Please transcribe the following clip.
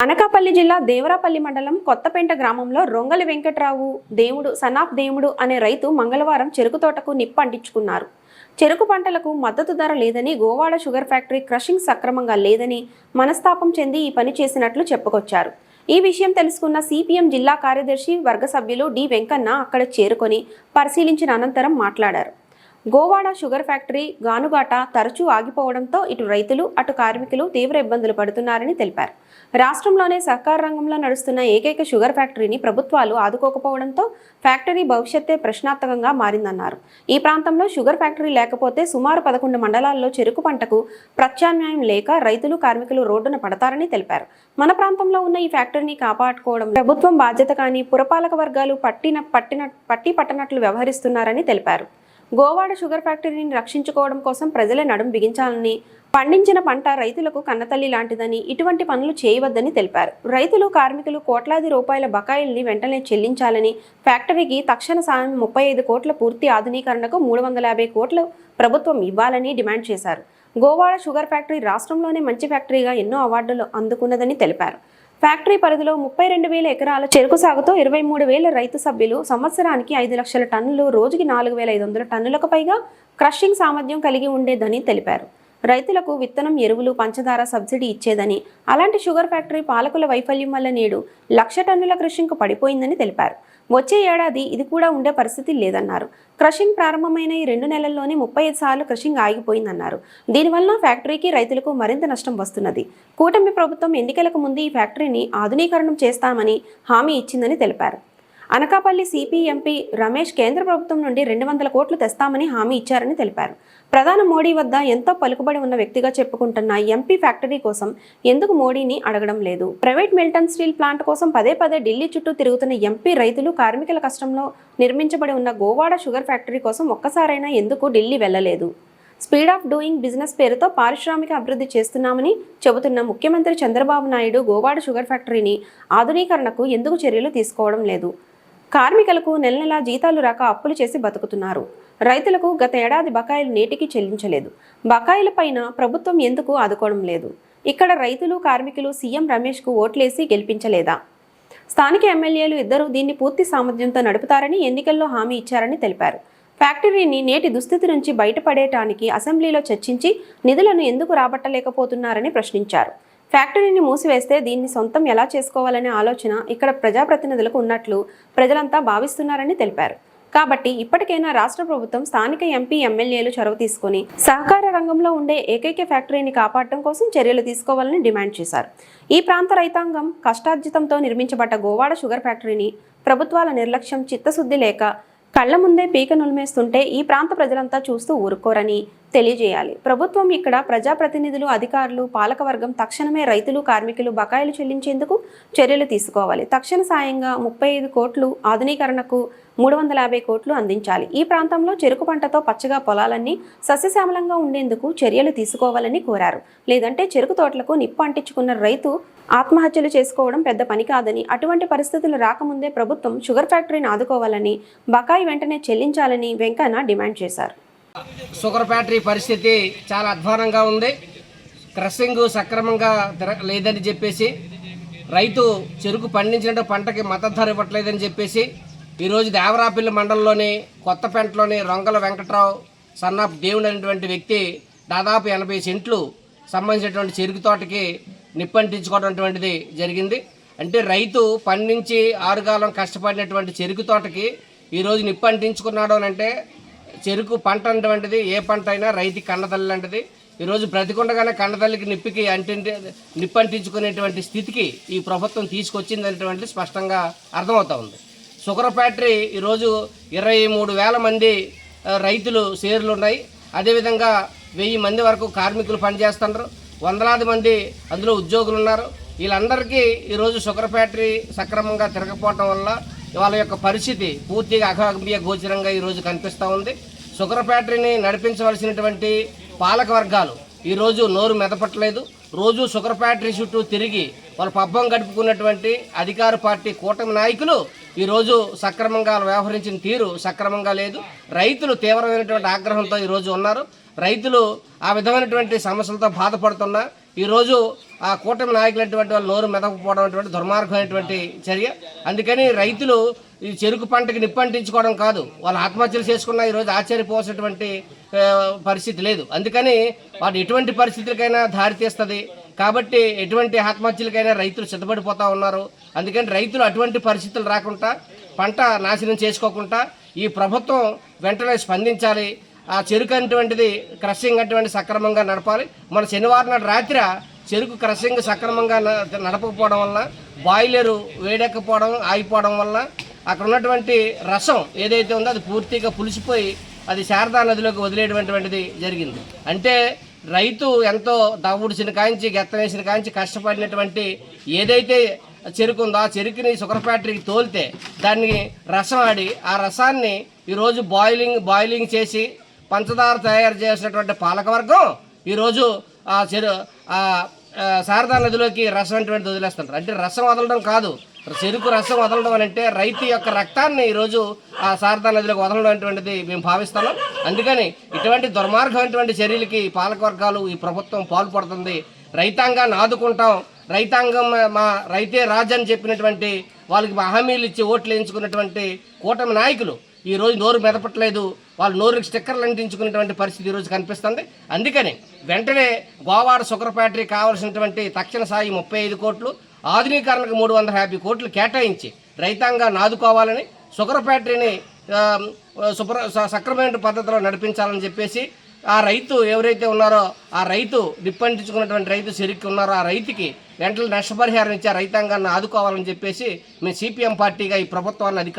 అనకాపల్లి జిల్లా దేవరాపల్లి మండలం కొత్తపేంట గ్రామంలో రొంగలి వెంకట్రావు దేవుడు సనాఫ్ దేవుడు అనే రైతు మంగళవారం చెరుకు తోటకు నిప్పంటించుకున్నారు. చెరుకు పంటలకు మద్దతు ధర లేదని గోవాడ షుగర్ ఫ్యాక్టరీ క్రషింగ్ సక్రమంగా లేదని మనస్తాపం చెంది ఈ పని చేసినట్లు చెప్పుకొచ్చారు. ఈ విషయం తెలుసుకున్న సిపిఎం జిల్లా కార్యదర్శి వర్గ సభ్యులు డి వెంకన్న అక్కడ చేరుకొని పరిశీలించిన అనంతరం మాట్లాడారు. గోవాడ షుగర్ ఫ్యాక్టరీ గానుగాట తరచూ ఆగిపోవడంతో ఇటు రైతులు అటు కార్మికులు తీవ్ర ఇబ్బందులు పడుతున్నారని తెలిపారు. రాష్ట్రంలోనే సహకార రంగంలో నడుస్తున్న ఏకైక షుగర్ ఫ్యాక్టరీని ప్రభుత్వాలు ఆదుకోకపోవడంతో ఫ్యాక్టరీ భవిష్యత్తే ప్రశ్నార్థకంగా మారిందన్నారు. ఈ ప్రాంతంలో షుగర్ ఫ్యాక్టరీ లేకపోతే సుమారు పదకొండు మండలాల్లో చెరుకు పంటకు ప్రత్యామ్నాయం లేక రైతులు కార్మికులు రోడ్డున పడతారని తెలిపారు. మన ప్రాంతంలో ఉన్న ఈ ఫ్యాక్టరీని కాపాడుకోవడం ప్రభుత్వం బాధ్యత కానీ పురపాలక వర్గాలు పట్టిన పట్టిన పట్టి పట్టనట్లు వ్యవహరిస్తున్నారని తెలిపారు. గోవాడ షుగర్ ఫ్యాక్టరీని రక్షించుకోవడం కోసం ప్రజలే నడుం బిగించాలని పండించిన పంట రైతులకు కన్నతల్లి లాంటిదని ఇటువంటి పనులు చేయవద్దని తెలిపారు. రైతులు కార్మికులు కోట్లాది రూపాయల బకాయిల్ని వెంటనే చెల్లించాలని ఫ్యాక్టరీకి తక్షణ సాయం ముప్పై ఐదు కోట్ల పూర్తి ఆధునీకరణకు మూడు వందల యాభై కోట్లు ప్రభుత్వం ఇవ్వాలని డిమాండ్ చేశారు. గోవాడ షుగర్ ఫ్యాక్టరీ రాష్ట్రంలోనే మంచి ఫ్యాక్టరీగా ఎన్నో అవార్డులు అందుకున్నదని తెలిపారు. ఫ్యాక్టరీ పరిధిలో ముప్పై రెండు వేల ఎకరాల చెరుకు సాగుతో ఇరవై మూడు వేల రైతు సభ్యులు సంవత్సరానికి ఐదు లక్షల టన్నులు రోజుకి నాలుగు వేల ఐదు వందల టన్నులకు పైగా క్రషింగ్ సామర్థ్యం కలిగి ఉండేదని తెలిపారు. రైతులకు విత్తనం ఎరువులు పంచదార సబ్సిడీ ఇచ్చేదని అలాంటి షుగర్ ఫ్యాక్టరీ పాలకుల వైఫల్యం వల్ల నేడు లక్ష టన్నుల క్రషింగ్కు పడిపోయిందని తెలిపారు. వచ్చే ఏడాది ఇది కూడా ఉండే పరిస్థితి లేదన్నారు. క్రషింగ్ ప్రారంభమైన ఈ రెండు నెలల్లోనే ముప్పై ఐదు సార్లు క్రషింగ్ ఆగిపోయిందన్నారు. దీనివల్ల ఫ్యాక్టరీకి రైతులకు మరింత నష్టం వస్తున్నది. కూటమి ప్రభుత్వం ఎన్నికలకు ముందు ఈ ఫ్యాక్టరీని ఆధునీకరణం చేస్తామని హామీ ఇచ్చిందని తెలిపారు. అనకాపల్లి సిపి ఎంపీ రమేష్ కేంద్ర ప్రభుత్వం నుండి రెండు వందల కోట్లు తెస్తామని హామీ ఇచ్చారని తెలిపారు. ప్రధాని మోడీ వద్ద ఎంతో పలుకుబడి ఉన్న వ్యక్తిగా చెప్పుకుంటున్న ఎంపీ ఫ్యాక్టరీ కోసం ఎందుకు మోడీని అడగడం లేదు? ప్రైవేట్ మిల్టన్ స్టీల్ ప్లాంట్ కోసం పదే పదే ఢిల్లీ చుట్టూ తిరుగుతున్న ఎంపీ రైతులు కార్మికుల కష్టంలో నిర్మించబడి ఉన్న గోవాడ షుగర్ ఫ్యాక్టరీ కోసం ఒక్కసారైనా ఎందుకు ఢిల్లీ వెళ్ళలేదు? స్పీడ్ ఆఫ్ డూయింగ్ బిజినెస్ పేరుతో పారిశ్రామిక అభివృద్ధి చేస్తున్నామని చెబుతున్న ముఖ్యమంత్రి చంద్రబాబు నాయుడు గోవాడ షుగర్ ఫ్యాక్టరీని ఆధునీకరణకు ఎందుకు చర్యలు తీసుకోవడం లేదు? కార్మికులకు నెల నెలా జీతాలు రాక అప్పులు చేసి బతుకుతున్నారు. రైతులకు గత ఏడాది బకాయిలు నేటికి చెల్లించలేదు. బకాయిల పైన ప్రభుత్వం ఎందుకు ఆదుకోవడం లేదు? ఇక్కడ రైతులు కార్మికులు సీఎం రమేష్కు ఓట్లేసి గెలిపించలేదా? స్థానిక ఎమ్మెల్యేలు ఇద్దరు దీన్ని పూర్తి సామర్థ్యంతో నడుపుతారని ఎన్నికల్లో హామీ ఇచ్చారని తెలిపారు. ఫ్యాక్టరీని నేటి దుస్థితి నుంచి బయటపడేటానికి అసెంబ్లీలో చర్చించి నిధులను ఎందుకు రాబట్టలేకపోతున్నారని ప్రశ్నించారు. ఫ్యాక్టరీని మూసివేస్తే దీన్ని సొంతం ఎలా చేసుకోవాలనే ఆలోచన ఇక్కడ ప్రజాప్రతినిధులకు ఉన్నట్లు ప్రజలంతా భావిస్తున్నారని తెలిపారు. కాబట్టి ఇప్పటికైనా రాష్ట్ర ప్రభుత్వం స్థానిక ఎంపీ ఎమ్మెల్యేలు చొరవ తీసుకుని సహకార రంగంలో ఉండే ఏకైక ఫ్యాక్టరీని కాపాడటం కోసం చర్యలు తీసుకోవాలని డిమాండ్ చేశారు. ఈ ప్రాంత రైతాంగం కష్టార్జితంతో నిర్మించబడ్డ గోవాడ షుగర్ ఫ్యాక్టరీని ప్రభుత్వాల నిర్లక్ష్యం చిత్తశుద్ధి లేక కళ్ళ ముందే పీక నులిమేస్తుంటే ఈ ప్రాంత ప్రజలంతా చూస్తూ ఊరుకోరని తెలియజేయాలి. ప్రభుత్వం ఇక్కడ ప్రజాప్రతినిధులు అధికారులు పాలకవర్గం తక్షణమే రైతులు కార్మికులు బకాయిలు చెల్లించేందుకు చర్యలు తీసుకోవాలి. తక్షణ సాయంగా ముప్పై ఐదు కోట్లు ఆధునీకరణకు మూడు వందల యాభై కోట్లు అందించాలి. ఈ ప్రాంతంలో చెరుకు పంటతో పచ్చగా పొలాలన్నీ సస్యశ్యామలంగా ఉండేందుకు చర్యలు తీసుకోవాలని కోరారు. లేదంటే చెరుకు తోటలకు నిప్పు అంటించుకున్న రైతు ఆత్మహత్యలు చేసుకోవడం పెద్ద పని కాదని అటువంటి పరిస్థితులు రాకముందే ప్రభుత్వం షుగర్ ఫ్యాక్టరీని ఆదుకోవాలని బకాయి వెంటనే చెల్లించాలని వెంకన్న డిమాండ్ చేశారు. షుగర్ ఫ్యాక్టరీ పరిస్థితి చాలా అధ్వానంగా ఉంది. క్రషింగ్ సక్రమంగా లేదని చెప్పేసి రైతు చెరుకు పండించిన పంటకి మద్దతు ధర ఇవ్వట్లేదని చెప్పేసి ఈరోజు దేవరాపల్లి మండలంలోని కొత్తపేంటలోని రొంగల వెంకట్రావు సన్నాఫ్ దేవుడు అనేటువంటి వ్యక్తి దాదాపు ఎనభై సెంట్లు సంబంధించినటువంటి చెరుకు తోటకి నిప్పంటించుకోవడం అటువంటిది జరిగింది. అంటే రైతు పండించి ఆరుగాలం కష్టపడినటువంటి చెరుకు తోటకి ఈరోజు నిప్పంటించుకున్నాడు అని అంటే చెరుకు పంట అటువంటిది ఏ పంట అయినా రైతు కన్నతల్లి లాంటిది. ఈరోజు బ్రతికుండగానే కన్నతల్లికి నిప్పికి అంటింటి నిప్పంటించుకునేటువంటి స్థితికి ఈ ప్రభుత్వం తీసుకొచ్చింది అనేటువంటిది స్పష్టంగా అర్థమవుతా ఉంది. షుగర్ ఫ్యాక్టరీ ఈరోజు ఇరవై మూడు వేల మంది రైతులు షేర్లు ఉన్నాయి అదేవిధంగా వెయ్యి మంది వరకు కార్మికులు పనిచేస్తున్నారు వందలాది మంది అందులో ఉద్యోగులు ఉన్నారు వీళ్ళందరికీ ఈరోజు షుగర్ ఫ్యాక్టరీ సక్రమంగా తిరగకపోవటం వల్ల వాళ్ళ యొక్క పరిస్థితి పూర్తిగా అఘాగంభీయ గోచరంగా ఈరోజు కనిపిస్తూ ఉంది. షుగర్ ఫ్యాక్టరీని నడిపించవలసినటువంటి పాలక వర్గాలు ఈరోజు నోరు మెదపట్లేదు. రోజు షుగర్ ఫ్యాక్టరీ చుట్టూ తిరిగి వాళ్ళ పబ్బం గడుపుకున్నటువంటి అధికార పార్టీ కూటమి నాయకులు ఈరోజు సక్రమంగా వ్యవహరించిన తీరు సక్రమంగా లేదు. రైతులు తీవ్రమైనటువంటి ఆగ్రహంతో ఈరోజు ఉన్నారు. రైతులు ఆ విధమైనటువంటి సమస్యలతో బాధపడుతున్నా. ఈరోజు ఆ కూటమి నాయకులైనటువంటి వాళ్ళు నోరు మెదకపోవడం అటువంటి దుర్మార్గమైనటువంటి చర్య. అందుకని రైతులు ఈ చెరుకు పంటకి నిప్పంటించుకోవడం కాదు. వాళ్ళు ఆత్మహత్యలు చేసుకున్న ఈరోజు ఆశ్చర్యపోవాల్సినటువంటి పరిస్థితి లేదు. అందుకని వాటి ఎటువంటి పరిస్థితులకైనా దారితీస్తుంది కాబట్టి ఎటువంటి ఆత్మహత్యలకైనా రైతులు సిద్ధపడిపోతూ ఉన్నారు. అందుకని రైతులు అటువంటి పరిస్థితులు రాకుండా పంట నాశనం చేసుకోకుండా ఈ ప్రభుత్వం వెంటనే స్పందించాలి. ఆ చెరుకు అటువంటిది క్రషింగ్ అటువంటి సక్రమంగా నడపాలి. మన శనివారం నాడు రాత్రి చెరుకు క్రషింగ్ సక్రమంగా నడపకపోవడం వల్ల బాయిలరు వేడెక్కపోవడం ఆగిపోవడం వల్ల అక్కడ ఉన్నటువంటి రసం ఏదైతే ఉందో అది పూర్తిగా పులిసిపోయి అది శారదా నదిలోకి వదిలేటువంటిది జరిగింది. అంటే రైతు ఎంతో దవ్వుడిసిన కాంచి గెత్తనేసిన కాంచి కష్టపడినటువంటి ఏదైతే చెరుకు ఉందో ఆ చెరుకుని షుగర్ ఫ్యాక్టరీకి తోలితే దాన్ని రసం ఆడి ఆ రసాన్ని ఈరోజు బాయిలింగ్ బాయిలింగ్ చేసి పంచదార తయారు చేసినటువంటి పాలకవర్గం ఈరోజు ఆ చెరు ఆ, శారదా నదిలోకి రసం అటువంటిది వదిలేస్తుంటారు అంటే రసం వదలడం కాదు. చెరుకు రసం వదలడం అని అంటే రైతు యొక్క రక్తాన్ని ఈరోజు ఆ శారదా నదిలోకి వదలడం అటువంటిది మేము భావిస్తున్నాం. అందుకని ఇటువంటి దుర్మార్గమైనటువంటి చర్యలకి పాలకవర్గాలు ఈ ప్రభుత్వం పాల్పడుతుంది. రైతాంగాన్ని ఆదుకుంటాం. రైతాంగం మా రైతే రాజు అని చెప్పినటువంటి వాళ్ళకి హామీలు ఇచ్చి ఓట్లు వేయించుకున్నటువంటి కూటమి నాయకులు ఈ రోజు నోరు మెదపట్లేదు. వాళ్ళు నోరుకి స్టిక్కర్లు అంటించుకునేటువంటి పరిస్థితి ఈరోజు కనిపిస్తుంది. అందుకని వెంటనే గోవాడ షుగర్ ఫ్యాక్టరీ కావాల్సినటువంటి తక్షణ సాయి ముప్పై ఐదు కోట్లు. ఆధునీకరణకు మూడు వందల యాభై కోట్లు కేటాయించి రైతాంగాన్ని ఆదుకోవాలని షుగర్ ఫ్యాక్టరీని శుభ్ర సక్రమైన పద్ధతిలో నడిపించాలని చెప్పేసి ఆ రైతు ఎవరైతే ఉన్నారో ఆ రైతు నిప్పంటించుకున్నటువంటి రైతు చెరుక్కి ఉన్నారో ఆ రైతుకి వెంటనే నష్టపరిహారం ఇచ్చే ఆ రైతాంగాన్ని ఆదుకోవాలని చెప్పేసి మేము సిపిఎం పార్టీగా ఈ ప్రభుత్వాన్ని అధికారం